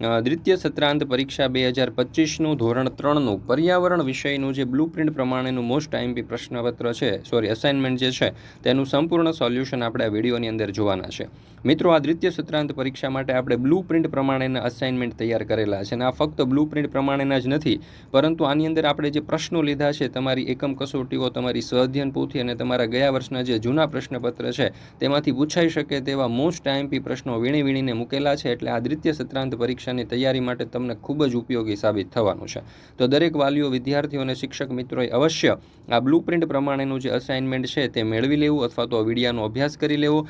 દ્વિતીય સત્રાંત પરીક્ષા બે હજાર પચીસનું ધોરણ ત્રણનું. પર્યાવરણ વિષયનું જે બ્લુ પ્રિન્ટ પ્રમાણેનું મોસ્ટ આઈએમપી પ્રશ્નપત્ર છે સોરી અસાઇનમેન્ટ જે છે, તેનું સંપૂર્ણ સોલ્યુશન આપણે આ વિડીયોની અંદર જોવાના છે. મિત્રો, આ દ્વિતીય સત્રાંત પરીક્ષા માટે આપણે બ્લુ પ્રિન્ટ પ્રમાણેના અસાઇનમેન્ટ તૈયાર કરેલા છે અને આ ફક્ત બ્લુ પ્રિન્ટ પ્રમાણેના જ નથી, પરંતુ આની અંદર આપણે જે પ્રશ્નો લીધા છે, તમારી એકમ કસોટીઓ, તમારી સ્વઅધ્યયન પોથી અને તમારા ગયા વર્ષના જે જૂના પ્રશ્નપત્ર છે, તેમાંથી પૂછાઈ શકે તેવા મોસ્ટ આઈએમપી પ્રશ્નો વીણી વીણીને મૂકેલા છે. એટલે આ દ્વિતીય સત્રાંત પરીક્ષાની તૈયારી માટે તમને ખૂબ જ ઉપયોગી સાબિત થવાનું છે. તો દરેક વાલીઓ, વિદ્યાર્થીઓ અને શિક્ષક મિત્રોએ અવશ્ય આ બ્લુ પ્રિન્ટ પ્રમાણેનું જે અસાઇનમેન્ટ છે તે મેળવી લેવું અથવા તો વિડિયાનો અભ્યાસ કરી લેવો.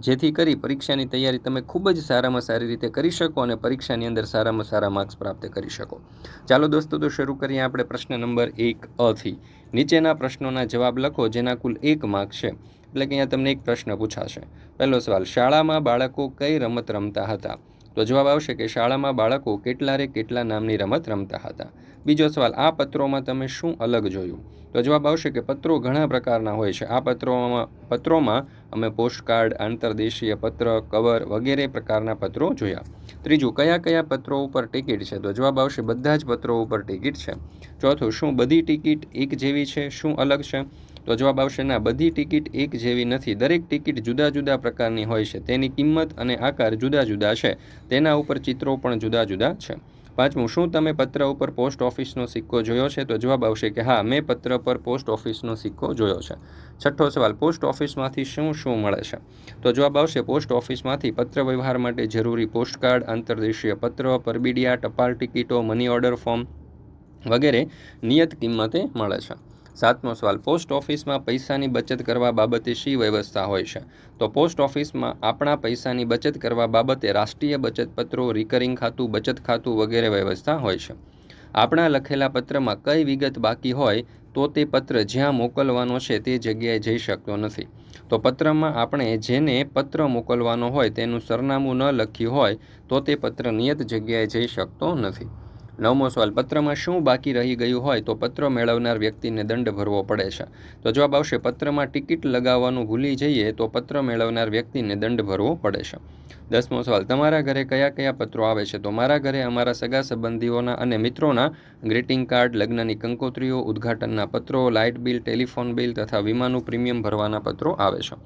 જેથી કરી પરીક્ષાની તૈયારી તમે ખૂબ જ સારામાં સારી રીતે કરી શકો અને પરીક્ષાની અંદર સારામાં સારા માર્ક્સ પ્રાપ્ત કરી શકો. ચાલો દોસ્તો, તો શરૂ કરીએ આપણે પ્રશ્ન નંબર એક અથી નીચેના પ્રશ્નોના જવાબ લખો, જેના કુલ એક માર્ક છે. એટલે કે અહીંયા તમને એક પ્રશ્ન પૂછાશે. પહેલો સવાલ, શાળામાં બાળકો કઈ રમત રમતા હતા? તો જવાબ આવશે કે શાળામાં બાળકો કેટલા રે કેટલા નામની રમત રમતા હતા? બીજો સવાલ, આ પત્રોમાં તમે શું અલગ જોયું? તો જવાબ આવશે કે પત્રો ઘણા પ્રકારના હોય છે. આ પત્રોમાં પત્રોમાં અમે પોસ્ટકાર્ડ, આંતરદેશીય પત્ર, કવર વગેરે પ્રકારના પત્રો જોયા. ત્રીજું, કયા કયા પત્રો ઉપર ટિકિટ છે? તો જવાબ આવશે, બધા જ પત્રો ઉપર ટિકિટ છે. ચોથું, શું બધી ટિકિટ એક જેવી છે? શું અલગ છે? તો જવાબ આવશે, ના, બધી ટિકિટ એક જેવી નથી. દરેક ટિકિટ જુદા જુદા પ્રકારની હોય છે. તેની કિંમત અને આકાર જુદા જુદા છે. તેના ઉપર ચિત્રો પણ જુદા જુદા છે. પાંચમું, શું તમે પત્ર ઉપર પોસ્ટ ઓફિસનો સિક્કો જોયો છે? તો જવાબ આવશે કે, હા, મેં પત્ર પર પોસ્ટ ઓફિસનો સિક્કો જોયો છે. છઠ્ઠો સવાલ, પોસ્ટ ઓફિસમાંથી શું શું મળે છે? તો જવાબ આવશે, પોસ્ટ ઓફિસમાંથી પત્ર વ્યવહાર માટે જરૂરી પોસ્ટકાર્ડ, આંતરદેશીય પત્ર, પરબીડિયા, ટપાલ ટિકિટો, મની ઓર્ડર ફોર્મ વગેરે નિયત કિંમતે મળે છે. સાતમો સવાલ, પોસ્ટ ઓફિસમાં પૈસાની બચત કરવા બાબતે શી વ્યવસ્થા હોય છે? તો પોસ્ટ ઓફિસમાં આપણા પૈસાની બચત કરવા બાબતે રાષ્ટ્રીય બચત પત્રો રિકરિંગ ખાતું, બચત ખાતું વગેરે વ્યવસ્થા હોય છે. આપણા લખેલા પત્રમાં કઈ વિગત બાકી હોય, તો તે પત્ર જ્યાં મોકલવાનો છે તે જગ્યાએ જઈ શકતો નથી. તો પત્રમાં આપણે જેને પત્ર મોકલવાનો હોય તેનું સરનામું ન લખ્યું હોય, તો તે પત્ર નિયત જગ્યાએ જઈ શકતો નથી. નવમો સવાલ, પત્રમાં શું બાકી રહી ગયું હોય તો પત્ર મેળવનાર વ્યક્તિને દંડ ભરવો પડે છે? તો જવાબ આવશે, પત્રમાં ટિકિટ લગાવવાનું ભૂલી જઈએ તો પત્ર મેળવનાર વ્યક્તિને દંડ ભરવો પડે છે. દસમો સવાલ, તમારા ઘરે કયા કયા પત્રો આવે છે? તો મારા ઘરે અમારા સગા સંબંધીઓના અને મિત્રોના ગ્રીટિંગ કાર્ડ, લગ્નની કંકોત્રીઓ, ઉદ્ઘાટનના પત્રો, લાઇટ બિલ, ટેલિફોન બિલ તથા વીમાનું પ્રીમિયમ ભરવાના પત્રો આવે છે.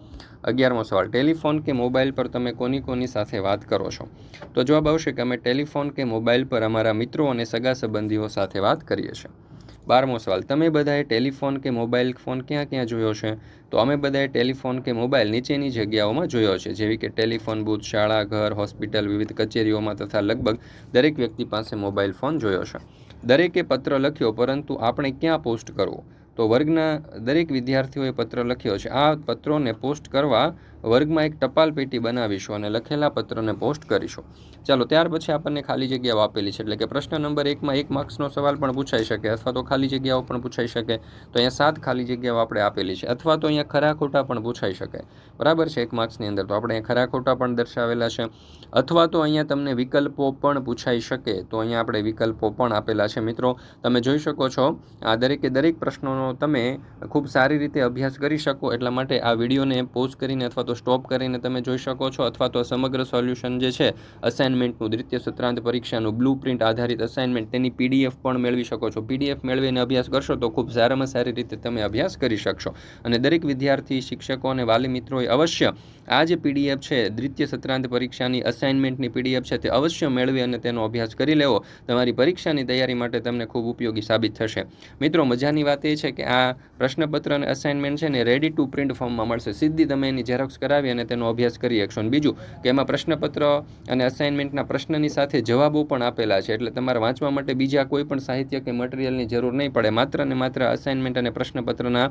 અગિયારમો સવાલ, ટેલિફોન કે મોબાઈલ પર તમે કોની કોની સાથે વાત કરો છો? તો જવાબ આવશે કે અમે ટેલિફોન કે મોબાઈલ પર અમારા મિત્રો અને સગા સંબંધીઓ સાથે વાત કરીએ છીએ. બારમો સવાલ, તમે બધાએ ટેલિફોન કે મોબાઈલ ફોન ક્યાં ક્યાં જોયો છે? તો અમે બધાએ ટેલિફોન કે મોબાઈલ નીચેની જગ્યાઓમાં જોયો છે, જેવી કે ટેલિફોન બૂથ, શાળા, ઘર, હોસ્પિટલ, વિવિધ કચેરીઓમાં તથા લગભગ દરેક વ્યક્તિ પાસે મોબાઈલ ફોન જોયો છે. દરેકે પત્ર લખ્યો, પરંતુ આપણે ક્યાં પોસ્ટ કરવો? તો વર્ગના દરેક વિદ્યાર્થીઓએ પત્ર લખ્યો છે. આ પત્રોને પોસ્ટ કરવા વર્ગમાં એક ટપાલ પેટી બનાવીશું અને લખેલા પત્રને પોસ્ટ કરીશું. ચાલો, ત્યાર પછી આપણને ખાલી જગ્યાઓ આપેલી છે. એટલે કે પ્રશ્ન નંબર એકમાં એક માર્ક્સનો સવાલ પણ પૂછાઈ શકે અથવા તો ખાલી જગ્યાઓ પણ પૂછાઈ શકે. તો અહીંયા સાત ખાલી જગ્યાઓ આપણે આપેલી છે. અથવા તો અહીંયા ખરા ખોટા પણ પૂછાઈ શકે. બરાબર છે એક માર્ક્સની અંદર. તો આપણે અહીંયા ખરા ખોટા પણ દર્શાવેલા છે. અથવા તો અહીંયા તમને વિકલ્પો પણ પૂછાઈ શકે. તો અહીંયા આપણે વિકલ્પો પણ આપેલા છે. મિત્રો, તમે જોઈ શકો છો, આ દરેકે દરેક પ્રશ્નોનો તમે ખૂબ સારી રીતે અભ્યાસ કરી શકો. એટલા માટે આ વિડીયોને પોઝ કરીને અથવા તો સ્ટોપ કરીને તમે જોઈ શકો છો અથવા તો સમગ્ર સોલ્યુશન જે છે અસાઇનમેન્ટનું દ્વિતીય સત્રાંત પરીક્ષાનું બ્લુ પ્રિન્ટ આધારિત અસાઇનમેન્ટ તેની પીડીએફ પણ મેળવી શકો છો. પીડીએફ મેળવીને અભ્યાસ કરશો તો ખૂબ સારામાં સારી રીતે તમે અભ્યાસ કરી શકશો. અને દરેક વિદ્યાર્થી, શિક્ષકો અને વાલી મિત્રોએ અવશ્ય આ જે પીડીએફ છે, દ્વિતીય સત્રાંત પરીક્ષાની અસાઇનમેન્ટની પીડીએફ છે તે અવશ્ય મેળવી અને તેનો અભ્યાસ કરી લેવો. તમારી પરીક્ષાની તૈયારી માટે તમને ખૂબ ઉપયોગી સાબિત થશે. મિત્રો, મજાની વાત એ છે કે આ પ્રશ્નપત્ર અને અસાઇનમેન્ટ છે ને રેડી ટુ પ્રિન્ટ ફોર્મમાં મળશે. સીધી તમે એની ઝેરોક્સ કરાવી અને તેનો અભ્યાસ કરી શકશો અને બીજું કે એમાં પ્રશ્નપત્ર અને અસાઇનમેન્ટના પ્રશ્નની સાથે જવાબો પણ આપેલા છે. એટલે તમારે વાંચવા માટે બીજા કોઈ પણ સાહિત્ય કે મટીરિયલની જરૂર નહીં પડે. માત્ર ને માત્ર અસાઇનમેન્ટ અને પ્રશ્નપત્રના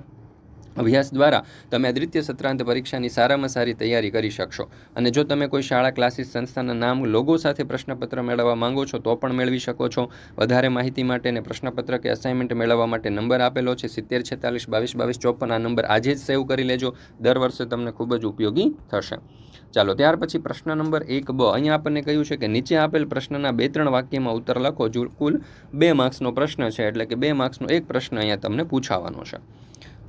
અભ્યાસ દ્વારા તમે દ્વિતીય સત્રાંત પરીક્ષાની સારામાં સારી તૈયારી કરી શકશો. અને જો તમે કોઈ શાળા, ક્લાસીસ સંસ્થાના નામ, લોગો સાથે પ્રશ્નપત્ર મેળવવા માંગો છો, તો પણ મેળવી શકો છો. વધારે માહિતી માટે અને પ્રશ્નપત્ર કે અસાઇનમેન્ટ મેળવવા માટે નંબર આપેલો છે સિત્તેર, છેતાલીસ, બાવીસ બાવીસ, ચોપન. આ નંબર આજે જ સેવ કરી લેજો. દર વર્ષે તમને ખૂબ જ ઉપયોગી થશે. ચાલો, ત્યાર પછી પ્રશ્ન નંબર એક બ. અહીંયા આપણને કહ્યું છે કે નીચે આપેલ પ્રશ્નના બે, ત્રણ વાક્યમાં ઉત્તર લખો. જો કુલ બે માર્ક્સનો પ્રશ્ન છે, એટલે કે બે માર્ક્સનો એક પ્રશ્ન અહીંયા તમને પૂછાવાનો છે.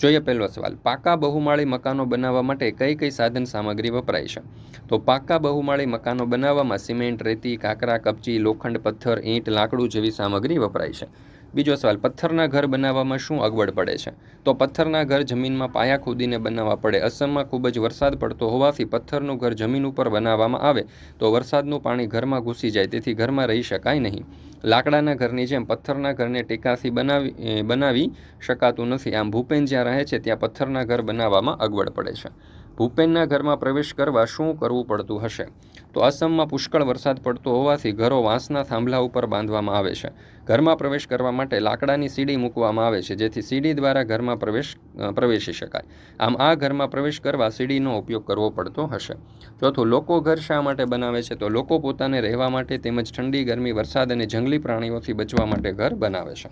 જોઈએ પહેલો સવાલ, પાકા બહુમાળી મકાનો બનાવવા માટે કઈ કઈ સાધન સામગ્રી વપરાય છે? તો પાકા બહુમાળી મકાનો બનાવવામાં સિમેન્ટ, રેતી, કાંકરા, કપચી, લોખંડ, પથ્થર, ઈંટ, લાકડું જેવી સામગ્રી વપરાય છે. બીજો સવાલ, પથ્થરના ઘર બનાવવામાં શું અગવડ પડે છે? તો પથ્થરના ઘર જમીનમાં પાયા ખોદીને બનાવવા પડે. અસમમાં ખૂબ જ વરસાદ પડતો હોવાથી પથ્થરનું ઘર જમીન ઉપર બનાવવામાં આવે તો વરસાદનું પાણી ઘરમાં ઘૂસી જાય, તેથી ઘરમાં રહી શકાય નહીં. લાકડાના ઘરની જેમ પથ્થરના ઘરને ટેકાથી બનાવી બનાવી શકાતું નથી. આમ ભૂપેન જ્યાં રહે છે ત્યાં પથ્થરના ઘર બનાવવામાં અગવડ પડે છે. ભૂપેનના ઘરમાં પ્રવેશ કરવા શું કરવું પડતું હશે? તો આસામમાં પુષ્કળ વરસાદ પડતો હોવાથી ઘરો વાંસના થાંભલા ઉપર બાંધવામાં આવે છે. ઘરમાં પ્રવેશ કરવા માટે લાકડાની સીડી મૂકવામાં આવે છે જેથી સીડી દ્વારા ઘરમાં પ્રવેશ પ્રવેશી શકાય. આમ આ ઘરમાં પ્રવેશ કરવા સીડીનો ઉપયોગ કરવો પડતો હશે. ચોથું લોકો ઘર શા માટે બનાવે છે? તો લોકો પોતાને રહેવા માટે તેમજ ઠંડી ગરમી વરસાદ અને જંગલી પ્રાણીઓથી બચવા માટે ઘર બનાવે છે.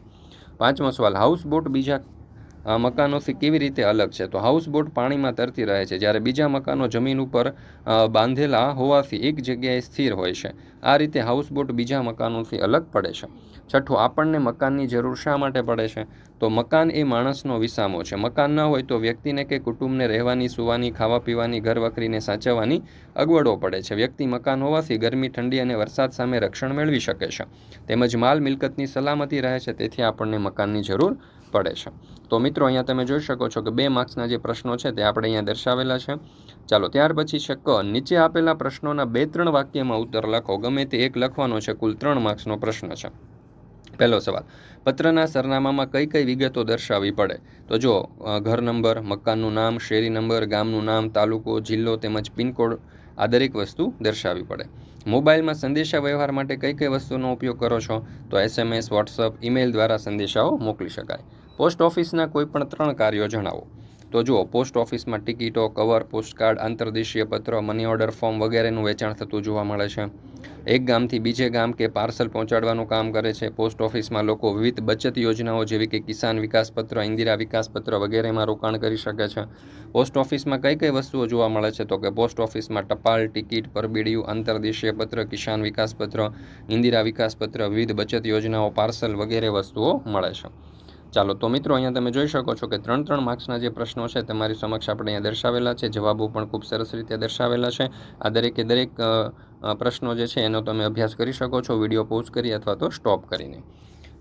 પાંચમો સવાલ હાઉસબોટ બીજા અ, મકાનોથી કેવી રીતે અલગ છે? તો હાઉસબોટ પાણીમાં તરતી રહે છે. જ્યારે બીજા મકાનો જમીન ઉપર બાંધેલા હોવાથી એક જગ્યાએ સ્થિર હોય છે. આ રીતે હાઉસબોટ બીજા મકાનોથી અલગ પડે છે. છઠ્ઠું, આપણને મકાનની જરૂર શા માટે પડે છે? તો મકાન એ માણસનો વિસામો છે. મકાન ન હોય તો વ્યક્તિને કે કુટુંબને રહેવાની, સુવાની ખાવા પીવાની ઘર વખરીને સાચવવાની અગવડો પડે છે. વ્યક્તિ મકાન હોવાથી ગરમી, ઠંડી અને વરસાદ સામે રક્ષણ મેળવી શકે છે. તેમજ માલ મિલકતની સલામતી રહે છે. તેથી આપણને મકાનની જરૂર પડે છે. તો મિત્રો, અહીંયા તમે જોઈ શકો છો કે બે માર્ક્સના જે પ્રશ્નો છે તે આપણે અહીંયા દર્શાવેલા છે. ચાલો, ત્યાર પછી છે ક. નીચે આપેલા પ્રશ્નોના બે ત્રણ વાક્યમાં ઉત્તર લખો. ગમે તે એક લખવાનો છે, કુલ ત્રણ માર્ક્સનો પ્રશ્ન છે. પહેલો સવાલ. પત્રના સરનામામાં કઈ કઈ વિગતો દર્શાવવી પડે? તો જો ઘર નંબર, મકાનનું નામ, શેરી નંબર, ગામનું નામ, તાલુકો, જિલ્લો તેમજ પિનકોડ આ દરેક વસ્તુ દર્શાવવી પડે. મોબાઈલમાં સંદેશા વ્યવહાર માટે કઈ કઈ વસ્તુનો ઉપયોગ કરો છો? તો એસએમએસ, વોટ્સઅપ, ઈમેલ દ્વારા સંદેશાઓ મોકલી શકાય. પોસ્ટ ઓફિસના કોઈ પણ ત્રણ કાર્યો જણાવો. તો જુઓ, પોસ્ટ ઓફિસમાં ટિકિટો, કવર પોસ્ટકાર્ડ આંતરદેશીય પત્ર, મની ઓર્ડર ફોર્મ વગેરેનું વેચાણ થતું જોવા મળે છે. એક ગામથી બીજે ગામ કે પાર્સલ પહોંચાડવાનું કામ કરે છે, પોસ્ટ ઓફિસમાં લોકો વિવિધ બચત યોજનાઓ જેવી કે કિસાન વિકાસ પત્ર, ઇન્દિરા વિકાસ પત્ર વગેરેમાં રોકાણ કરી શકે છે. પોસ્ટ ઓફિસમાં કઈ કઈ વસ્તુઓ જોવા મળે છે? તો કે પોસ્ટ ઓફિસમાં ટપાલ, ટિકિટ, પરબીડિયું આંતરદેશીય પત્ર, કિસાન વિકાસ પત્ર, ઇન્દિરા વિકાસ પત્ર, વિવિધ બચત યોજનાઓ, પાર્સલ વગેરે વસ્તુઓ મળે છે. ચાલો, તો મિત્રો, અહીંયા તમે જોઈ શકો છો કે ત્રણ ત્રણ માર્ક્સના જે પ્રશ્નો છે, તમારી સમક્ષ આપણે અહીંયા દર્શાવેલા છે, જવાબો પણ ખૂબ સરસ રીતે દર્શાવેલા છે. આ દરેકે દરેક પ્રશ્નો જે છે, એનો તમે અભ્યાસ કરી શકો છો, વીડિયો પોઝ કરી અથવા તો સ્ટોપ કરીને.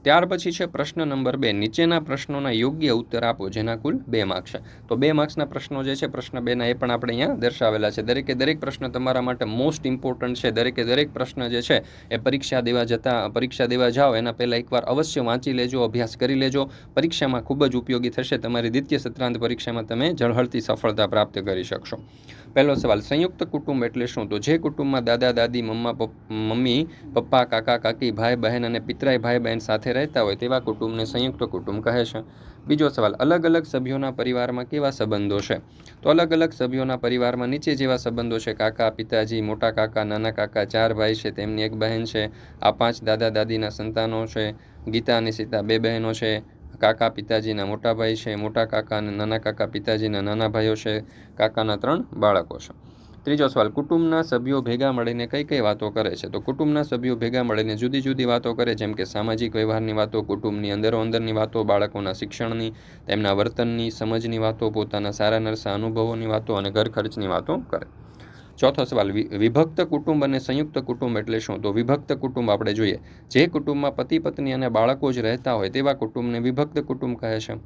ત્યાર પછી છે પ્રશ્ન નંબર બે. નીચેના પ્રશ્નોના યોગ્ય ઉત્તર આપો, જેના કુલ બે માર્ક્સ છે. તો બે માર્ક્સના પ્રશ્નો જે છે, પ્રશ્ન બેના એ પણ આપણે અહીંયા દર્શાવેલા છે. દરેકે દરેક પ્રશ્ન તમારા માટે મોસ્ટ ઇમ્પોર્ટન્ટ છે. દરેકે દરેક પ્રશ્ન જે છે, એ પરીક્ષા દેવા જતાં, પરીક્ષા દેવા જાઓ, એના પહેલાં એકવાર અવશ્ય વાંચી લેજો, અભ્યાસ કરી લેજો. પરીક્ષામાં ખૂબ જ ઉપયોગી થશે. તમારી દ્વિતીય સત્રાંત પરીક્ષામાં તમે ઝળહળતી સફળતા પ્રાપ્ત કરી શકશો. પહેલો સવાલ, સંયુક્ત કુટુંબ એટલે શું? તો જે કુટુંબમાં દાદા, દાદી, મમ્મા મમ્મી, પપ્પા, કાકા, કાકી, ભાઈ, બહેન અને પિતરાઈ, ભાઈ, બહેન સાથે રહેતા હોય તેવા કુટુંબને સંયુક્ત કુટુંબ કહે છે. બીજો સવાલ, અલગ અલગ સભ્યોના પરિવારમાં કેવા સંબંધો છે? તો અલગ અલગ સભ્યોના પરિવારમાં નીચે જેવા સંબંધો છે, કાકા, પિતાજી, મોટા કાકા, નાના કાકા, ચાર ભાઈ છે, તેમની એક બહેન છે, આ પાંચ દાદા, દાદીના સંતાનો છે, ગીતા અને સીતા બે બહેનો છે કાકા પિતાજીના મોટા ભાઈ છે, મોટા કાકા અને નાના કાકા પિતાજીના નાના ભાઈઓ છે, કાકાના ત્રણ બાળકો છે. ત્રીજો સવાલ, કુટુંબના સભ્યો ભેગા મળીને કઈ કઈ વાતો કરે છે? તો કુટુંબના સભ્યો ભેગા મળીને જુદી જુદી વાતો કરે, જેમ કે સામાજિક વ્યવહારની વાતો, કુટુંબની અંદરો અંદરની વાતો, બાળકોના શિક્ષણની, તેમના વર્તનની, સમજની વાતો, પોતાના સારા નરસા અનુભવોની વાતો અને ઘર ખર્ચની વાતો કરે. ચોથો સવાલ વિભક્ત કુટુંબ અને સંયુક્ત કુટુંબ એટલે શું? તો વિભક્ત કુટુંબ આપણે જોઈએ, જે કુટુંબમાં પતિ, પત્ની અને બાળકો જ રહેતા હોય તેવા કુટુંબને વિભક્ત કુટુંબ કહે છે.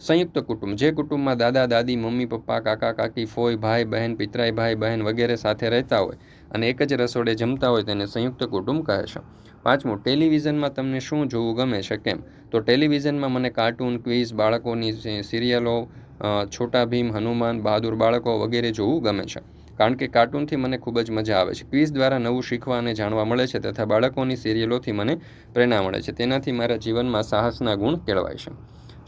સંયુક્ત કુટુંબ, જે કુટુંબમાં દાદા, દાદી, મમ્મી, પપ્પા, કાકા, કાકી, ફોઈ, ભાઈ, બહેન, પિતરાઈ, ભાઈ, બહેન વગેરે સાથે રહેતા હોય અને એક જ રસોડે જમતા હોય તેને સંયુક્ત કુટુંબ કહે છે. પાંચમું, ટેલિવિઝનમાં તમને શું જોવું ગમે છે કેમ? તો ટેલિવિઝનમાં મને કાર્ટૂન, ક્વિઝ, બાળકોની સિરિયલો છોટા ભીમ, હનુમાન, બહાદુર બાળકો વગેરે જોવું ગમે છે. કારણ કે કાર્ટૂનથી મને ખૂબ જ મજા આવે છે. ક્વિઝ દ્વારા નવું શીખવા અને જાણવા મળે છે તથા બાળકોની સિરિયલોથી મને પ્રેરણા મળે છે. તેનાથી મારા જીવનમાં સાહસના ગુણ કેળવાય છે.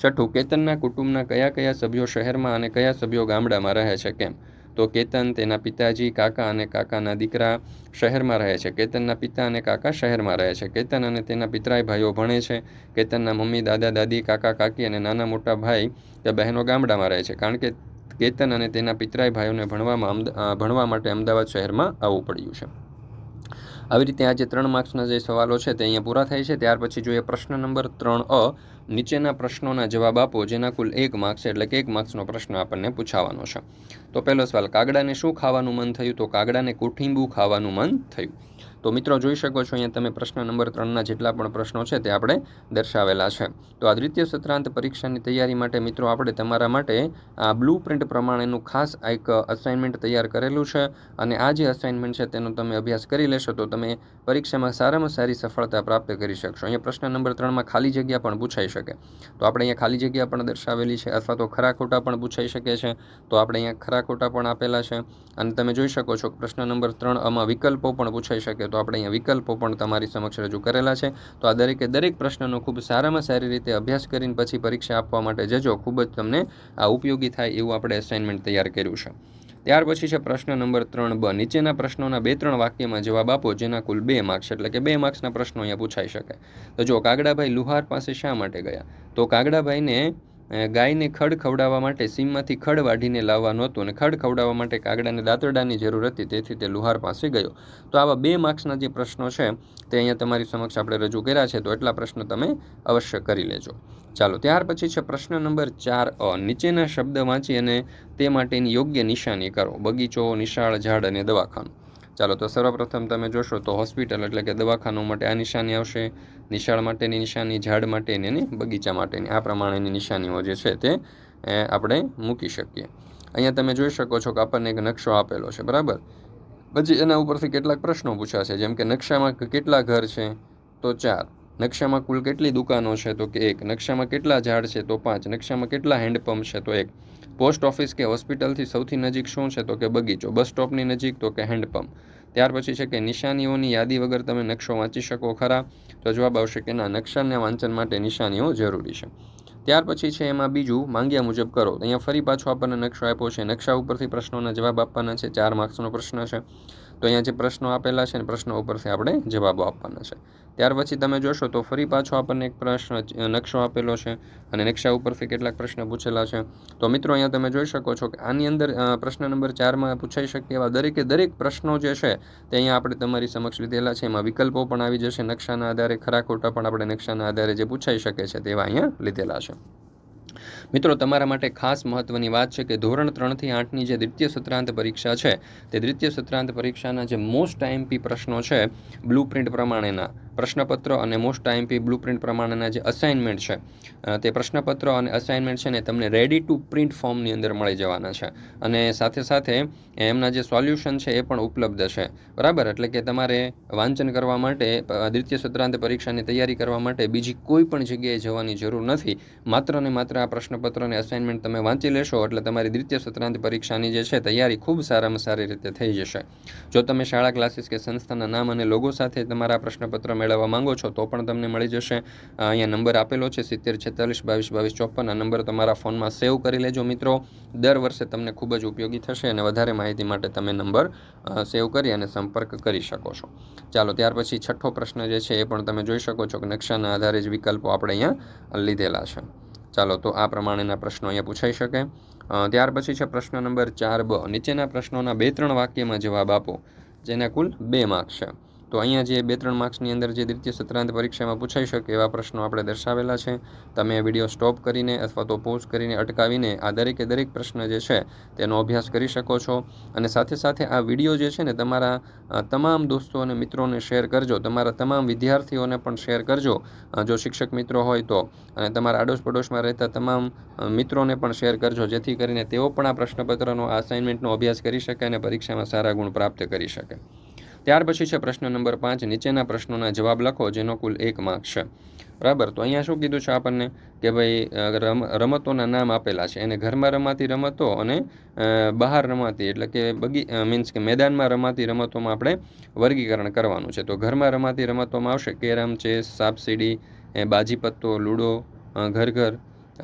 છઠ્ઠું કેતનના કુટુંબના કયા કયા સભ્યો શહેરમાં અને કયા સભ્યો ગામડામાં રહે છે? કેમ? તો કેતન, તેના પિતાજી, કાકા અને કાકાના દીકરા શહેરમાં રહે છે. કેતનના પિતા અને કાકા શહેરમાં રહે છે. કેતન અને તેના પિતરાય ભાઈઓ ભણે છે. કેતનના મમ્મી, દાદા, દાદી, કાકા, કાકી અને નાના મોટા ભાઈ કે બહેનો ગામડામાં રહે છે. કારણ કે કેતન અને તેના પિતરાઈ ભાઈઓને ભણવામાં ભણવા માટે અમદાવાદ શહેરમાં આવવું પડ્યું છે. આવી રીતે આ જે ત્રણ માર્ક્સના જે સવાલો છે તે અહીંયા પૂરા થાય છે. ત્યાર પછી જોઈએ પ્રશ્ન નંબર ત્રણ અ, નીચેના પ્રશ્નોના જવાબ આપો, જેના કુલ એક માર્ક્સ એટલે કે એક માર્ક્સનો પ્રશ્ન આપણને પૂછાવાનો છે. તો પહેલો સવાલ, કાગડાને શું ખાવાનું મન થયું? તો કાગડાને કુઠિંબુ ખાવાનું મન થયું. તો મિત્રો જોઈ શકો છો અહીંયા તમે પ્રશ્ન નંબર ત્રણના જેટલા પણ પ્રશ્નો છે તે આપણે દર્શાવેલા છે. તો આ દ્વિતીય સત્રાંત પરીક્ષાની તૈયારી માટે મિત્રો આપણે તમારા માટે આ બ્લુ પ્રિન્ટ પ્રમાણેનું ખાસ એક અસાઇનમેન્ટ તૈયાર કરેલું છે અને આ જે અસાઇનમેન્ટ છે તેનો તમે અભ્યાસ કરી લેશો તો તમે પરીક્ષામાં સારામાં સારી સફળતા પ્રાપ્ત કરી શકશો. અહીંયા પ્રશ્ન નંબર ત્રણમાં ખાલી જગ્યા પણ પૂછાઈ શકે. તો આપણે અહીંયા ખાલી જગ્યા પણ દર્શાવેલી છે અથવા તો ખરા ખોટા પણ પૂછાઈ શકે છે. તો આપણે અહીંયા ખરા ખોટા પણ આપેલા છે. અને તમે જોઈ શકો છો પ્રશ્ન નંબર ત્રણ આમાં વિકલ્પો પણ પૂછાઈ શકે તો આપણે અહીંયા વિકલ્પો પણ તમારી સમક્ષ રજૂ કરેલા છે. તો આ દરેકે દરેક પ્રશ્નનો ખૂબ સારામાં સારી રીતે અભ્યાસ કરીને પછી પરીક્ષા આપવા માટે જજો. ખૂબ જ તમને આ ઉપયોગી થાય એવું આપણે અસાઇનમેન્ટ તૈયાર કર્યું છે. ત્યાર પછી છે પ્રશ્ન નંબર ત્રણ બ. નીચેના પ્રશ્નોના બે ત્રણ વાક્યમાં જવાબ આપો, જેના કુલ બે માર્ક્સ એટલે કે બે માર્ક્સના પ્રશ્નો અહીંયા પૂછાઈ શકે. તો જો કાગડાભાઈ લુહાર પાસે શા માટે ગયા? તો કાગડાભાઈને ગાયને ખડ ખવડાવવા માટે સીમમાંથી ખડ વાઢીને લાવવાનું હતું અને ખડ ખવડાવવા માટે કાગડાને દાંતરડાની જરૂર હતી, તેથી તે લુહાર પાસે ગયો. તો આવા બે માર્ક્સના જે પ્રશ્નો છે, તે અહીંયા તમારી સમક્ષ આપણે રજૂ કર્યા છે, તો એટલા પ્રશ્નો તમે અવશ્ય કરી લેજો. ચાલો, ત્યાર પછી છે પ્રશ્ન નંબર ચાર, અ, નીચેના શબ્દ વાંચી અને તે માટેની યોગ્ય નિશાની કરો. બગીચો, નિશાળ, ઝાડ અને દવાખાનું. ચાલો, તો સર્વપ્રથમ તમે જોશો તો હોસ્પિટલ એટલે કે દવાખાનું માટે આ નિશાની આવશે. નિશાળ માટેની નિશાની, ઝાડ માટેની અને બગીચા માટેની. આ પ્રમાણેની નિશાનીઓ જે છે તે આપણે મૂકી શકીએ. અહીંયા તમે જોઈ શકો છો કે આપણને એક નકશો આપેલો છે, બરાબર? પછી એના ઉપરથી કેટલાક પ્રશ્નો પૂછાશે, જેમ કે નકશામાં કેટલા ઘર છે? તો ચાર. નકશામાં કુલ કેટલી દુકાનો છે? તો કે એક. નકશામાં કેટલા ઝાડ છે? તો પાંચ. નકશામાં કેટલા હેન્ડપંપ છે? તો એક. પોસ્ટ ઓફિસ કે હોસ્પિટલથી સૌથી નજીક શું છે? તો કે બગીચો. બસ સ્ટોપની નજીક તો કે હેન્ડપંપ. ત્યાર પછી છે કે નિશાનીઓની યાદી વગર તમે નકશો વાંચી શકો, ખરા? તો જવાબ આવશે કે ના, નકશાને વાંચન માટે નિશાનીઓ જરૂરી છે. ત્યાર પછી છે એમાં બીજું, માંગ્યા મુજબ કરો. અહીંયા ફરી પાછો આપણને નકશો આપ્યો છે. નકશા ઉપરથી પ્રશ્નોના જવાબ આપવાના છે. ચાર માર્ક્સનો પ્રશ્ન છે. તો અહીંયા જે પ્રશ્નો આપેલા છે ને પ્રશ્નો ઉપરથી આપણે જવાબો આપવાના છે. ત્યાર પછી તમે જોશો તો ફરી પાછો આપણને એક પ્રશ્ન નકશો આપેલો છે અને નકશા ઉપરથી કેટલાક પ્રશ્ન પૂછેલા છે. તો મિત્રો અહીંયા તમે જોઈ શકો છો કે આની અંદર પ્રશ્ન નંબર ચારમાં પૂછાઈ શકે એવા દરેકે દરેક પ્રશ્નો જે છે તે અહીંયા આપણે તમારી સમક્ષ લીધેલા છે. એમાં વિકલ્પો પણ આવી જશે. નકશાના આધારે ખરા ખોટા પણ આપણે નકશાના આધારે જે પૂછાઈ શકે છે તેવા અહીંયા લીધેલા છે. caixa. મિત્રો, તમારા માટે ખાસ મહત્વની વાત છે કે ધોરણ ત્રણથી આઠની જે દ્વિતીય સત્રાંત પરીક્ષા છે, તે દ્વિતીય સત્રાંત પરીક્ષાના જે મોસ્ટ આઈએમપી પ્રશ્નો છે બ્લુ પ્રિન્ટ પ્રમાણેના પ્રશ્નપત્ર અને મોસ્ટ આઈએમપી બ્લુ પ્રિન્ટ પ્રમાણેના જે અસાઇનમેન્ટ છે તે પ્રશ્નપત્ર અને અસાઇનમેન્ટ છે ને તમને રેડી ટુ પ્રિન્ટ ફોર્મની અંદર મળી જવાના છે. અને સાથે સાથે એમના જે સોલ્યુશન છે એ પણ ઉપલબ્ધ છે. બરાબર? એટલે કે તમારે વાંચન કરવા માટે દ્વિતીય સત્રાંત પરીક્ષાની તૈયારી કરવા માટે બીજી કોઈ પણ જગ્યાએ જવાની જરૂર નથી. માત્ર ને માત્ર આ પ્રશ્નપત્ર અને અસાઇનમેન્ટ તમે વાંચી લેશો એટલે તમારી દ્વિતીય સત્રાંત પરીક્ષાની જે છે, તૈયારી ખૂબ સારામાં સારી રીતે થઈ જશે. જો તમે શાળા ક્લાસીસ કે સંસ્થાના નામ અને લોગો સાથે તમારા પ્રશ્નપત્ર મેળવવા માંગો છો, તો પણ તમને મળી જશે. અહીંયા નંબર આપેલો છે, સિત્તેર છેતાલીસ બાવીસ બાવીસ ચોપન. આ નંબર તમારા ફોનમાં સેવ કરી લેજો મિત્રો. દર વર્ષે તમને ખૂબ જ ઉપયોગી થશે અને વધારે માહિતી માટે તમે નંબર સેવ કરી અને સંપર્ક કરી શકો છો. ચાલો, ત્યાર પછી છઠ્ઠો પ્રશ્ન જે છે, એ પણ તમે જોઈ શકો છો કે નકશાના આધારે જ વિકલ્પો આપણે અહીંયા લીધેલા છે. ચાલો, તો આ પ્રમાણેના પ્રશ્નો અહીંયા પૂછાઈ શકે. ત્યાર પછી છે પ્રશ્ન નંબર ચાર બ. નીચેના પ્રશ્નોના બે ત્રણ વાક્યમાં જવાબ આપો, જેના કુલ બે માર્ક્સ છે. તો અહીંયા જે બે ત્રણ માર્ક્સની અંદર જે દ્વિતીય સત્રાંત પરીક્ષામાં પૂછાઈ શકે એવા પ્રશ્નો આપણે દર્શાવેલા છે. તમે વીડિયો સ્ટોપ કરીને અથવા તો પોઝ કરીને અટકાવીને આ દરેકે દરેક પ્રશ્ન જે છે તેનો અભ્યાસ કરી શકો છો. અને સાથે સાથે આ વીડિયો જે છે ને તમારા તમામ દોસ્તો અને મિત્રોને શેર કરજો. તમારા તમામ વિદ્યાર્થીઓને પણ શેર કરજો. જો શિક્ષક મિત્રો હોય તો. અને તમારા આડોશ પડોશમાં રહેતા તમામ મિત્રોને પણ શેર કરજો, જેથી કરીને તેઓ પણ આ પ્રશ્નપત્રનો, આ અસાઇનમેન્ટનો અભ્યાસ કરી શકે અને પરીક્ષામાં સારા ગુણ પ્રાપ્ત કરી શકે. ત્યાર પછી છે પ્રશ્ન નંબર પાંચ, નીચેના પ્રશ્નોના જવાબ લખો, જેનો કુલ એક માર્ક છે. બરાબર? તો અહીંયા શું કીધું છે આપણને? કે ભાઈ રમ, રમતોના નામ આપેલા છે. એને ઘરમાં રમાતી રમતો અને બહાર રમાતી, એટલે કે બગી મીન્સ કે મેદાનમાં રમાતી રમતોમાં આપણે વર્ગીકરણ કરવાનું છે. તો ઘરમાં રમાતી રમતોમાં આવશે કેરમ, ચેસ, સાપસીડી બાજીપત્તો, લૂડો ઘર ઘર.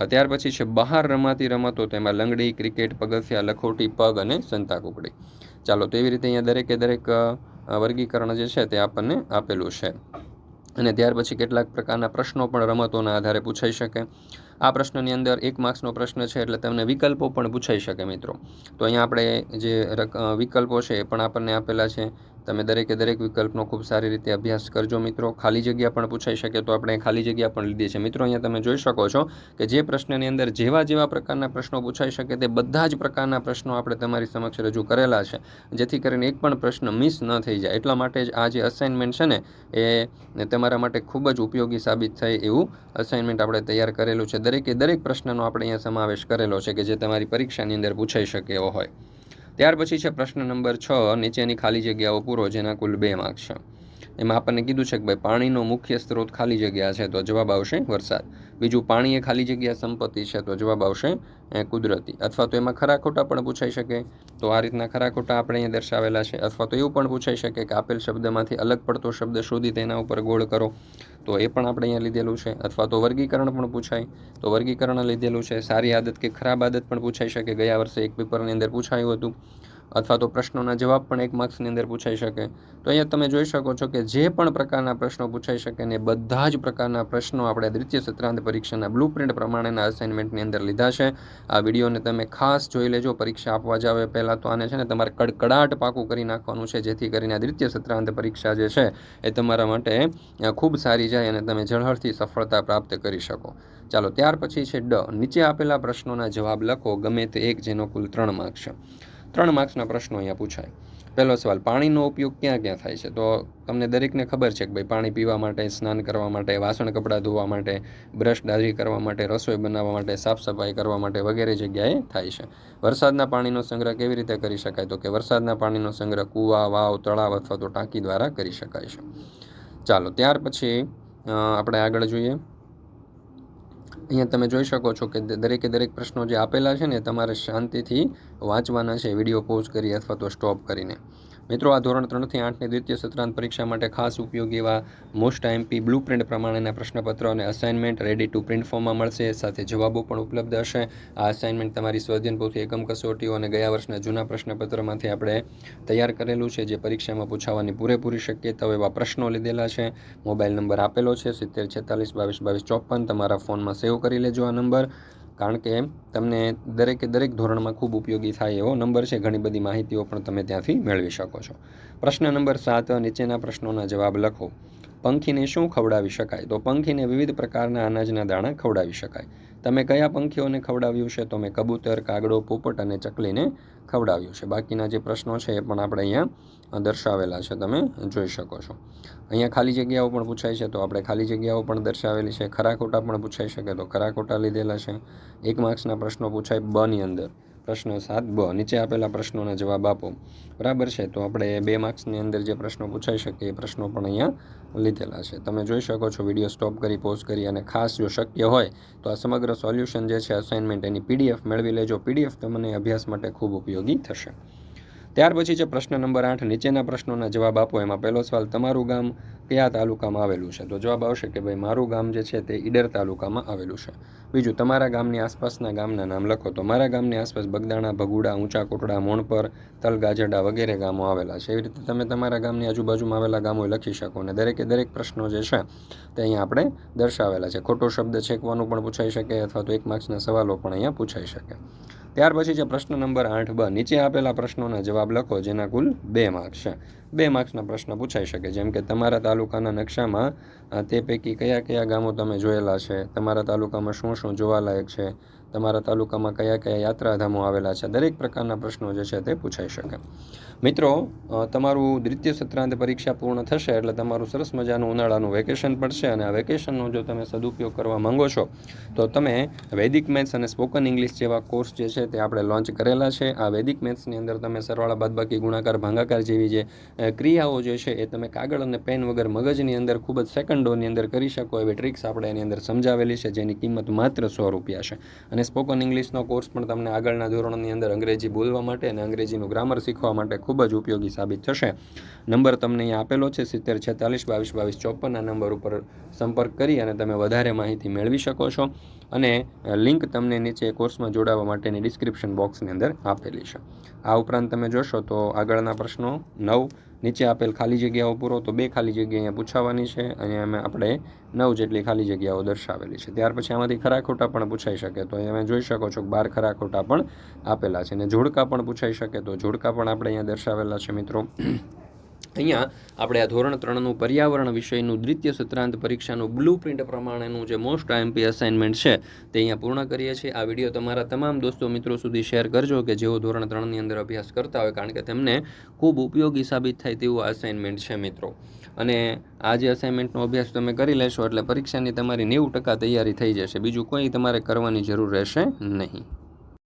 ત્યાર પછી છે બહાર રમાતી રમતો, તેમાં લંગડી, ક્રિકેટ, પગથિયા, લખોટી, પગ અને સંતાકુકડી. ચાલો, તો એવી રીતે અહીંયા દરેકે દરેક વર્ગીકરણ જે છે તે આપણને આપેલું છે. અને ત્યાર પછી કેટલાક પ્રકારના પ્રશ્નો પણ રમતોના આધારે પૂછાઈ શકે. આ પ્રશ્નની અંદર એક માર્ક્સનો પ્રશ્ન છે એટલે તમને વિકલ્પો પણ પૂછાઈ શકે મિત્રો. તો અહીંયા આપણે જે વિકલ્પો છે એ પણ આપણને આપેલા છે. તમે દરેકે દરેક વિકલ્પનો ખૂબ સારી રીતે અભ્યાસ કરજો મિત્રો. ખાલી જગ્યા પણ પૂછાઈ શકે તો આપણે ખાલી જગ્યા પણ લીધી છે. મિત્રો, અહીંયા તમે જોઈ શકો છો કે જે પ્રશ્નની અંદર જેવા જેવા પ્રકારના પ્રશ્નો પૂછાઈ શકે તે બધા જ પ્રકારના પ્રશ્નો આપણે તમારી સમક્ષ રજૂ કરેલા છે. જેથી કરીને એક પણ પ્રશ્ન મિસ ન થઈ જાય. એટલા માટે જ આ જે અસાઇનમેન્ટ છે ને, એ તમારા માટે ખૂબ જ ઉપયોગી સાબિત થાય એવું અસાઇનમેન્ટ આપણે તૈયાર કરેલું છે. દરેકે દરેક પ્રશ્નનો આપણે અહીંયા સમાવેશ કરેલો છે કે જે તમારી પરીક્ષાની અંદર પૂછાઈ શકે એવો હોય. ત્યાર પછી છે પ્રશ્ન નંબર છ, નીચેની ખાલી જગ્યાઓ પૂરો, જેના કુલ બે માર્ક છે. એમાં આપણને કીધું છે કે ભાઈ પાણીનો મુખ્ય સ્ત્રોત ખાલી જગ્યા છે, તો જવાબ આવશે વરસાદ. બીજું પાણી એ ખાલી જગ્યા સંપત્તિ છે, તો જવાબ આવશે કુદરતી. અથવા તો એમાં ખરા ખોટા પણ પૂછાઈ શકે. તો આ રીતના ખરા ખોટા આપણે અહીંયા દર્શાવેલા છે. અથવા તો એવું પણ પૂછાઈ શકે કે આપેલ શબ્દમાંથી અલગ પડતો શબ્દ શોધી તેના ઉપર ગોળ કરો. તો એ પણ આપણે અહીંયા લીધેલું છે. અથવા તો વર્ગીકરણ પણ પૂછાય. તો વર્ગીકરણ લીધેલું છે. સારી આદત કે ખરાબ આદત પણ પૂછાઈ શકે. ગયા વર્ષે એક પેપરની અંદર પૂછાયું હતું અથવા તો પ્રશ્નોના જવાબ પણ એક માર્ક્સની અંદર પૂછાઈ શકે. તો અહીંયા તમે જોઈ શકો છો કે જે પણ પ્રકારના પ્રશ્નો પૂછાઈ શકે ને બધા જ પ્રકારના પ્રશ્નો આપણે દ્વિતીય સત્રાંત પરીક્ષાના બ્લુ પ્રિન્ટ પ્રમાણેના અસાઇનમેન્ટની અંદર લીધા છે. આ વિડીયોને તમે ખાસ જોઈ લેજો, પરીક્ષા આપવા જાવે પહેલાં તો આને છે ને તમારે કડકડાટ પાકું કરી નાખવાનું છે, જેથી કરીને આ દ્વિતીય સત્રાંત પરીક્ષા જે છે એ તમારા માટે ખૂબ સારી જાય અને તમે ઝળહળથી સફળતા પ્રાપ્ત કરી શકો. ચાલો ત્યાર પછી છે ડ. નીચે આપેલા પ્રશ્નોના જવાબ લખો, ગમે તે એક જેનો કુલ ત્રણ માર્ક છે. ત્રણ માર્ક્સના પ્રશ્નો અહીંયા પૂછાય. પહેલો સવાલ, પાણીનો ઉપયોગ ક્યાં ક્યાં થાય છે? તો તમને દરેકને ખબર છે કે ભાઈ, પાણી પીવા માટે, સ્નાન કરવા માટે, વાસણ, કપડાં ધોવા માટે, બ્રશ દાઢી કરવા માટે, રસોઈ બનાવવા માટે, સાફ સફાઈ કરવા માટે વગેરે જગ્યાએ થાય છે. વરસાદના પાણીનો સંગ્રહ કેવી રીતે કરી શકાય? તો કે વરસાદના પાણીનો સંગ્રહ કૂવા, વાવ, તળાવ અથવા તો ટાંકી દ્વારા કરી શકાય છે. ચાલો, ત્યાર પછી આપણે આગળ જોઈએ. અહીંયા તમે જોઈ શકો છો કે દરેકે દરેક પ્રશ્નો જે આપેલા છે ને તમારે શાંતિથી વાંચવાના છે, વીડિયો પોઝ કરી અથવા તો સ્ટોપ કરીને. મિત્રો, આ ધોરણ ત્રણથી આઠની દ્વિતીય સત્રાંત પરીક્ષા માટે ખાસ ઉપયોગી એવા મોસ્ટ આઈએમપી બ્લુ પ્રિન્ટ પ્રમાણેના પ્રશ્નપત્રો અને અસાઇનમેન્ટ રેડી ટુ પ્રિન્ટ ફોર્મમાં મળશે. સાથે જવાબો પણ ઉપલબ્ધ હશે. આ અસાઇનમેન્ટ તમારી પોથી એકમ કસોટીઓ અને ગયા વર્ષના જૂના પ્રશ્નપત્રમાંથી આપણે તૈયાર કરેલું છે, જે પરીક્ષામાં પૂછાવાની પૂરેપૂરી શક્યતાઓ એવા પ્રશ્નો લીધેલા છે. મોબાઈલ નંબર આપેલો છે, સિત્તેર છેતાલીસ બાવીસ બાવીસ ચોપન. તમારા ફોનમાં સેવ કરી લેજો આ નંબર. કારણ કે તમને દરેકે દરેક ધોરણમાં ખૂબ ઉપયોગી થાય એવો નંબર છે. ઘણી બધી માહિતીઓ પણ તમે ત્યાંથી મેળવી શકો છો. પ્રશ્ન નંબર સાત, નીચેના પ્રશ્નોના જવાબ લખો. પંખીને શું ખવડાવી શકાય? તો પંખીને વિવિધ પ્રકારના અનાજના દાણા ખવડાવી શકાય. તમે કયા પંખીઓને ખવડાવ્યું છે? તો મેં કબૂતર, કાગડો, પોપટ અને ચકલીને ખવડાવ્યું છે. બાકીના જે પ્રશ્નો છે એ પણ આપણે અહીંયા દર્શાવેલા છે. તમે જોઈ શકો છો. અહીંયા ખાલી જગ્યાઓ પણ પૂછાય છે. તો આપણે ખાલી જગ્યાઓ પણ દર્શાવેલી છે. ખરા ખોટા પણ પૂછાઈ શકે. તો ખરા ખોટા લીધેલા છે. એક માર્ક્સના પ્રશ્નો પૂછાય બની અંદર. પ્રશ્ન સાત બ, નીચે આપેલા પ્રશ્નોના જવાબ આપો. બરાબર છે? તો આપણે બે માર્ક્સની અંદર જે પ્રશ્નો પૂછાઈ શકે એ પ્રશ્નો પણ અહીંયા લીધેલા છે. તમે જોઈ શકો છો, વીડિયો સ્ટોપ કરી, પોઝ કરી અને ખાસ જો શક્ય હોય તો આ સમગ્ર સોલ્યુશન જે છે અસાઇનમેન્ટ એની પીડીએફ મેળવી લેજો. પીડીએફ તમને અભ્યાસ માટે ખૂબ ઉપયોગી થશે. ત્યાર પછી છે પ્રશ્ન નંબર આઠ, નીચેના પ્રશ્નોના જવાબ આપો. એમાં પહેલો સવાલ, તમારું ગામ કયા તાલુકામાં આવેલું છે? તો જવાબ આવશે કે ભાઈ, મારું ગામ જે છે તે ઈડર તાલુકામાં આવેલું છે. બીજું, તમારા ગામની આસપાસના ગામના નામ લખો. તો મારા ગામની આસપાસ બગદાણા, ભગુડા, ઊંચા કોટડા, મોણપર તલગાજડા વગેરે ગામો આવેલા છે. એવી રીતે તમે તમારા ગામની આજુબાજુમાં આવેલા ગામો લખી શકો. અને દરેકે દરેક પ્રશ્નો જે છે તે અહીંયા આપણે દર્શાવેલા છે. ખોટો શબ્દ છેકવાનું પણ પૂછાઈ શકે અથવા તો એક માર્ક્સના સવાલો પણ અહીંયા પૂછાઈ શકે. ત્યાર પછી છે પ્રશ્ન નંબર આઠ બ. નીચે આપેલા પ્રશ્નોના જવાબ લખો, જેના કુલ બે માર્ક્સ છે. બે માર્ક્સના પ્રશ્ન પૂછાઈ શકે. જેમ કે, તમારા તાલુકાના નકશામાં તે પૈકી કયા કયા ગામો તમે જોયેલા છે? તમારા તાલુકામાં શું શું જોવાલાયક છે? તમારા તાલુકામાં કયા કયા યાત્રાધામો આવેલા છે? દરેક પ્રકારના પ્રશ્નો જે છે તે પૂછાઈ શકે. મિત્રો તમારું દ્વિતીય સત્રાંત પરીક્ષા પૂર્ણ થશે એટલે તમારું સરસ મજાનું ઉનાળાનું વેકેશન પડશે અને આ વેકેશનનો જો તમે સદુપયોગ કરવા માંગો છો, તો તમે વૈદિક મેથ્સ અને સ્પોકન ઇંગ્લિશ જેવા કોર્સ જે છે તે આપણે લોન્ચ કરેલા છે. આ વૈદિક મેથ્સની અંદર તમે સરવાળા, બાદબાકી, ગુણાકાર, ભાંગાકાર જેવી જે ક્રિયાઓ જે છે એ તમે કાગળ અને પેન વગર મગજની અંદર ખૂબ જ સેકન્ડોની અંદર કરી શકો એવી ટ્રિક્સ આપણે એની અંદર સમજાવેલી છે, જેની કિંમત માત્ર સો રૂપિયા છે. અને સ્પોકન ઇંગ્લિશનો કોર્સ પણ તમને આગળના ધોરણની અંદર અંગ્રેજી બોલવા માટે અને અંગ્રેજીનું ગ્રામર શીખવા માટે ખૂબ જ ઉપયોગી સાબિત થશે. નંબર તમને અહીં આપેલો છે, સિત્તેર, છેતાલીસ, બાવીસ બાવીસ, ચોપન. આ નંબર ઉપર સંપર્ક કરી અને તમે વધારે માહિતી મેળવી શકો છો અને લિંક તમને નીચે કોર્સમાં જોડાવા માટેની ડિસ્ક્રિપ્શન બોક્સની અંદર આપેલી છે. આ ઉપરાંત તમે જોશો તો આગળના પ્રશ્નો નવ નીચે આપેલ ખાલી જગ્યાઓ પૂરો તો બે ખાલી જગ્યા અહીંયા પૂછાવાની છે અને અમે આપણે નવ જેટલી ખાલી જગ્યાઓ દર્શાવેલી છે. ત્યાર પછી આમાંથી ખરા ખોટા પણ પૂછાઈ શકે. તો તમે જોઈ શકો છો કે બાર ખરા ખોટા પણ આપેલા છે અને જોડકા પણ પૂછાઈ શકે. તો જોડકા પણ આપણે અહીંયા દર્શાવેલા છે મિત્રો. અહીંયા આપણે આ ધોરણ ત્રણનું પર્યાવરણ વિષયનું દ્વિતીય સત્રાંત પરીક્ષાનું બ્લુ પ્રિન્ટ પ્રમાણેનું જે મોસ્ટ આઈએમપી અસાઇનમેન્ટ છે, તે અહીંયા પૂર્ણ કરીએ છીએ. આ વીડિયો તમારા તમામ દોસ્તો મિત્રો સુધી શેર કરજો કે જેઓ ધોરણ ત્રણની અંદર અભ્યાસ કરતા હોય, કારણ કે તેમને ખૂબ ઉપયોગી સાબિત થાય તેવું અસાઇનમેન્ટ છે મિત્રો. અને આ જે અસાઇનમેન્ટનો અભ્યાસ તમે કરી લેશો, એટલે પરીક્ષાની તમારી નેવું ટકા તૈયારી થઈ જશે. બીજું કોઈ તમારે કરવાની જરૂર રહેશે નહીં.